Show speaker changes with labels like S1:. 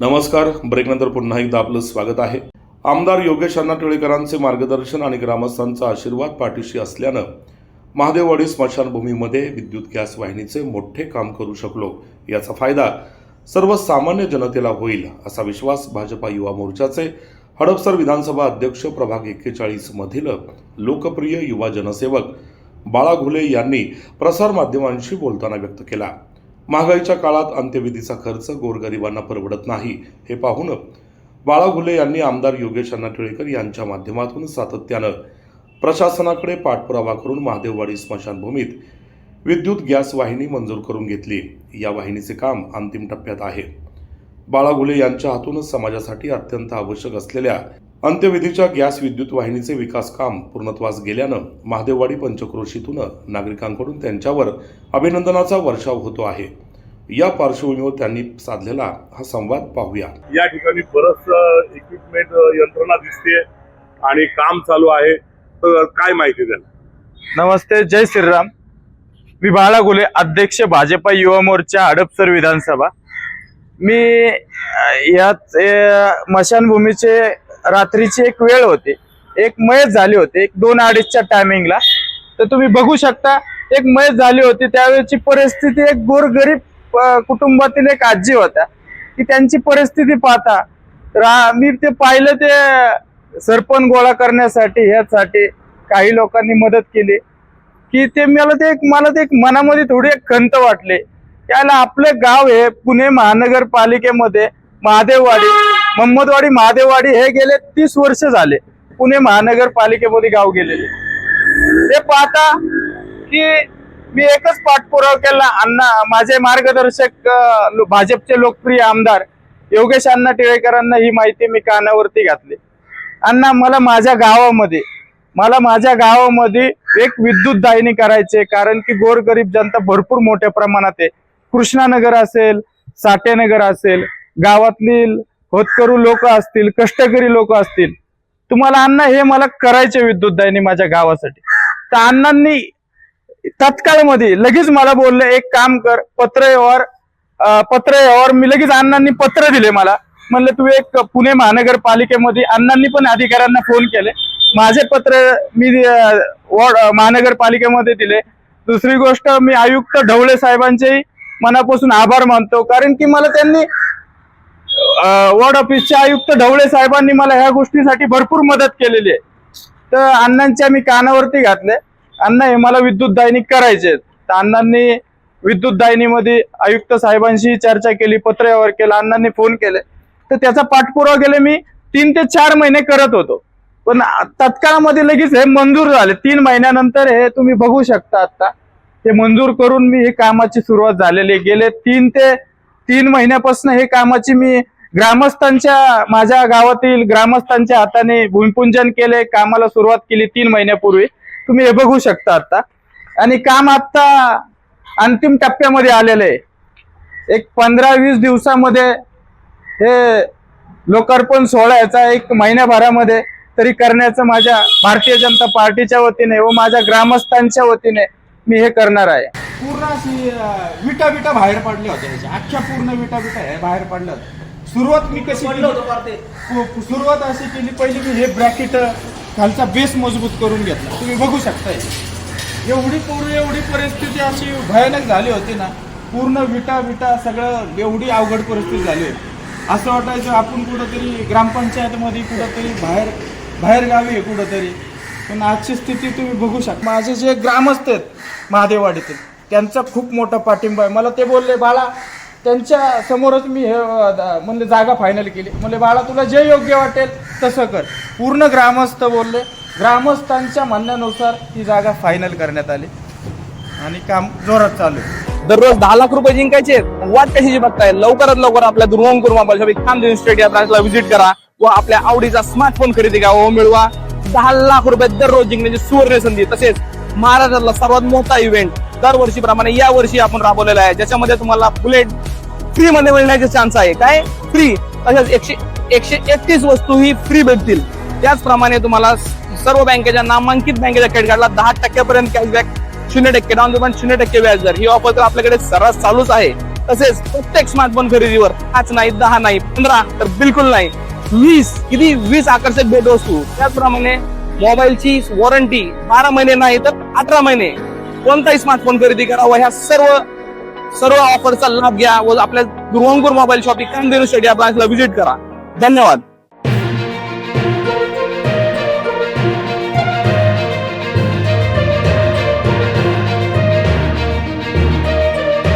S1: नमस्कार. ब्रेकनंतर पुन्हा एकदा आपलं स्वागत आहे. आमदार योगेश अण्णा टिळेकरांचे मार्गदर्शन आणि ग्रामस्थांचा आशीर्वाद पाठीशी असल्यानं महादेववाडी स्मशानभूमीमध्ये विद्युत गॅस वाहिनीचे मोठे काम करू शकलो याचा फायदा सर्वसामान्य जनतेला होईल असा विश्वास भाजपा युवा मोर्चाचे हडपसर विधानसभा अध्यक्ष प्रभाग एक्केचाळीसमधील लोकप्रिय युवा जनसेवक बाळा घुले यांनी प्रसारमाध्यमांशी बोलताना व्यक्त केला. महागाईच्या काळात अंत्यविधीचा खर्च गोरगरिबांना परवडत नाही हे पाहून बाळा घुले यांनी आमदार योगेश अण्णा टिळेकर यांच्या माध्यमातून सातत्यानं प्रशासनाकडे पाठपुरावा करून महादेववाडी स्मशानभूमीत विद्युत गॅस वाहिनी मंजूर करून घेतली. या वाहिनीचे काम अंतिम टप्प्यात आहे. बाळा घुले यांच्या हातूनच समाजासाठी अत्यंत आवश्यक असलेल्या अंत्यविधीच्या गॅस विद्युत वाहिनीचे विकास काम पूर्णत्वास गेल्यानं महादेववाडी पंचक्रोशीतून नागरिकांकडून त्यांच्यावर अभिनंदनाचा वर्षाव होतो आहे. या पार्श्वभूमीवर त्यांनी साधलेला हा संवाद पाहूया.
S2: या ठिकाणी बरंच इक्विपमेंट यंत्रणा दिसते आणि काम चालू आहे. तर काय माहिती द्याल
S3: नमस्ते जय श्रीराम. मी बाळा गुले अध्यक्ष भाजपा युवा मोर्चा हडपसर विधानसभा. मी यात अं, मशानभूमीचे रात्रीची एक वेळ होती. एक मयत झाली होती. एक दोन अडीचच्या टायमिंगला तर तुम्ही बघू शकता एक मयत झाली होती. त्यावेळेची परिस्थिती एक गोरगरीब कुटुंबातील एक आजी होत्या. की त्यांची परिस्थिती पाहता तर मी ते पाहिलं ते सरपण गोळा करण्यासाठी ह्यासाठी काही लोकांनी मदत केली. की ते मला ते एक मला ते एक मनामध्ये थोडी एक खंत वाटले. त्याला आपलं गाव हे पुणे महानगरपालिकेमध्ये महादेववाडी. मोहम्मदवाडी महादेववाडी हे गेले तीस वर्ष झाले. पुणे महानगरपालिकेमध्ये गाव गेलेले. ते पाहता की मी एकच पाठपुरावा केला. अण्णा माझे मार्गदर्शक भाजपचे लोकप्रिय आमदार योगेश अण्णा टिळेकरांना ही माहिती मी कानावरती घातली. अण्णा मला माझ्या गावामध्ये मला माझ्या गावामध्ये एक विद्युत दाहिनी करायचे कारण की गोरगरीब जनता भरपूर मोठ्या प्रमाणात आहे. कृष्णानगर असेल साठेनगर असेल गावातली होतकरू लोक असतील कष्टकरी लोक असतील तुम्हाला अण्णा हे मला करायचे विद्युत दायनी माझ्या गावासाठी. तर अण्णांनी तत्काळमध्ये लगेच मला बोलले एक काम कर पत्र व्यवहार पत्र व्यवहार मी लगेच अण्णांनी पत्र दिले मला. म्हणलं तू एक पुणे महानगरपालिकेमध्ये अण्णांनी पण अधिकाऱ्यांना फोन केले. माझे पत्र मी वॉर्ड महानगरपालिकेमध्ये दिले. दुसरी गोष्ट मी आयुक्त ढवळे साहेबांचेही मनापासून आभार मानतो. कारण की मला त्यांनी वॉर्ड ऑफिसचे आयुक्त ढवळे साहेबांनी मला ह्या गोष्टीसाठी भरपूर मदत केलेली आहे. तर अण्णांच्या मी कानावरती घातले. अण्णा हे मला विद्युत दाहिनी करायचे तर अण्णांनी विद्युत दायनीमध्ये आयुक्त साहेबांशी चर्चा केली पत्र व्यवहार केला अण्णांनी फोन केले. तर त्याचा पाठपुरावा गेले मी तीन ते चार महिने करत होतो. पण तत्काळामध्ये लगेच हे मंजूर झाले. तीन महिन्यानंतर हे तुम्ही बघू शकता आता. हे मंजूर करून मी हे कामाची सुरुवात झालेली गेले तीन ते तीन महिन्यापासून हे कामाची मी ग्रामस्थांच्या माझ्या गावातील ग्रामस्थांच्या हाताने भूमिपूजन केले कामाला सुरुवात केली तीन महिन्यापूर्वी. तुम्ही हे बघू शकता आता. आणि काम आता अंतिम टप्प्यामध्ये आलेलं आहे. एक पंधरा वीस दिवसामध्ये हे लोकार्पण सोहळा याचा एक महिन्याभरामध्ये तरी करण्याचं माझ्या भारतीय जनता पार्टीच्या वतीने व माझ्या ग्रामस्थांच्या वतीने मी हे करणार आहे.
S4: पूर्ण अशी विटा विटा बाहेर पडल्या होत्या अख्ख्या पूर्ण विटा विटा बाहेर पडल्या होत्या. सुरुवात मी कशी केली? पु- सुरुवात अशी केली पहिली मी हे ब्रॅकेट खालचा बेस मजबूत करून घेतला. तुम्ही बघू शकताय. एवढी पूर्ण एवढी परिस्थिती अशी भयानक झाली होती ना. पूर्ण विटा विटा सगळं एवढी अवघड परिस्थिती झाली होती. असं वाटायचं आपण कुठंतरी ग्रामपंचायतमध्ये कुठंतरी बाहेर बाहेर गावी आहे कुठंतरी. पण आजची स्थिती तुम्ही बघू शकता. माझे जे ग्रामस्थ आहेत महादेववाडीतील त्यांचा खूप मोठा पाठिंबा आहे. मला ते बोलले बाळा त्यांच्या समोरच मी हे म्हणजे जागा फायनल केली. म्हणजे बाळा तुला जे योग्य वाटेल तसं कर. पूर्ण ग्रामस्थ बोलले. ग्रामस्थांच्या म्हणण्यानुसार ही जागा फायनल करण्यात आली. आणि काम जोरात चालू आहे.
S5: दररोज दहा लाख रुपये जिंकायचे वाट कशाची बघताय? लवकरात लवकर आपल्या दुर्गम कुर्मा मोबाईल खामदेव स्टेडियम ब्रांचला व्हिजिट करा. व आपल्या आवडीचा स्मार्टफोन खरेदी करा व मिळवा. दहा लाख रुपये दररोज जिंकण्याची सुवर्ण संधी. तसेच महाराष्ट्रातला सर्वात मोठा इव्हेंट दरवर्षीप्रमाणे या वर्षी आपण राबवलेला आहे. ज्याच्यामध्ये तुम्हाला बुलेट फ्री मध्ये मिळण्याचे चान्स आहे. काय? फ्री तसेच एकशे एकशे एकतीस वस्तू ही फ्री भेटतील. त्याचप्रमाणे तुम्हाला सर्व बँकेच्या नामांकित बँकेच्या क्रेडिट कार्डला दहा टक्क्यापर्यंत कॅशबॅक शून्य टक्के डाऊन पेमेंट शून्य टक्के व्याज दर. ही ऑफर तर आपल्याकडे सर्रास चालूच आहे. तसेच प्रत्येक स्मार्टफोन खरेदीवर पाच नाही दहा नाही पंधरा तर बिलकुल नाही. वीस किती? वीस आकर्षक भेटवस्तू. त्याचप्रमाणे मोबाईलची वॉरंटी बारा महिने नाही तर अठरा महिने. कोणताही स्मार्टफोन खरेदी करावा. ह्या सर्व सर्व ऑफरचा लाभ घ्या. व आपल्या Durvankur mobile shopping Kamdhenu stadium ब्रांचला visit करा. धन्यवाद.